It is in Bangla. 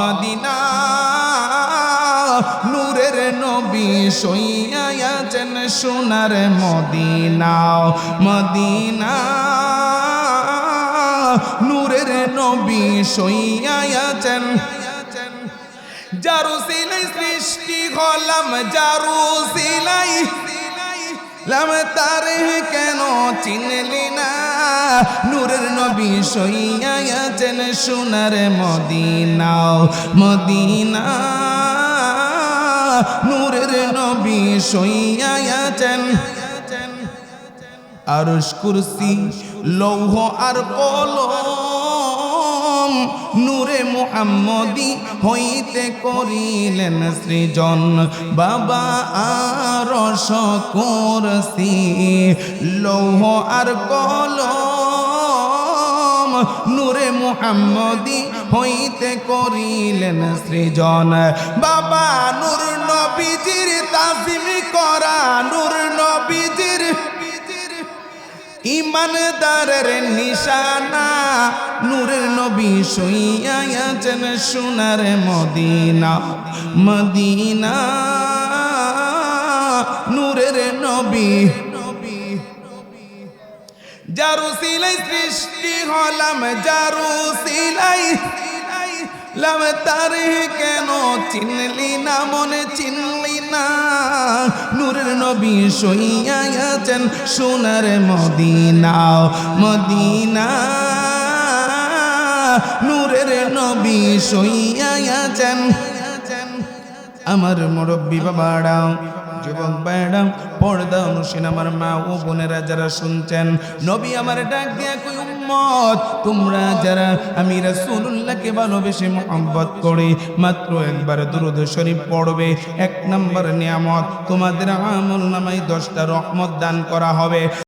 মদিনা নূরের নবী সইয়াছেন সোনার মদিনা। মদিনা নূরের নবী সইয়াছেন জারু সিলাই সৃষ্টি হলাম জারু সিলাই লাম তারে কেন চিনলি নূরের নবী সইয়াছেন সোনার মদিনা মদিনা। নূরের নবী সইয়াছেন আরশ কুরসি, লৌহ আর কলম নূরে মুহাম্মদি হইতে করিলেন সৃজন। বাবা আরশ কুরসি, লৌহ আর কলম নূরে মুহাম্মদি হইতে করিলেন সৃজন। বাবা নূর নবীজির তাজিম করা, নূর নবীজির ইমানদারের নিশানা। নূরের নবী সইয়াছেন সোনার মদিনা মদিনা। নূরের নবী জারু সিলাই সৃষ্টি হলাম জারু সিলাই লাম তারে কেন চিনলি না, মনে চিনলি না? নূরের নবী সইয়াছেন সোনার মদিনা মদিনা। নূরের নবী সইয়াছেন আমার মুরব্বী বাবারাও। যুবক বাইরাম পর্দা অনুসীন আমার মা ও বোনেরা যারা শুনছেন, নবী আমার ডাক দিয়া কই, উম্মত, তোমরা যারা আমি রাসূলুল্লাহকে ভালোবেসে মোহাম্মত করে, মাত্র একবার দরুদ শরীফ পড়বে, এক নম্বর নিয়ামত তোমাদের আমল নামাই দশটা রহমত দান করা হবে।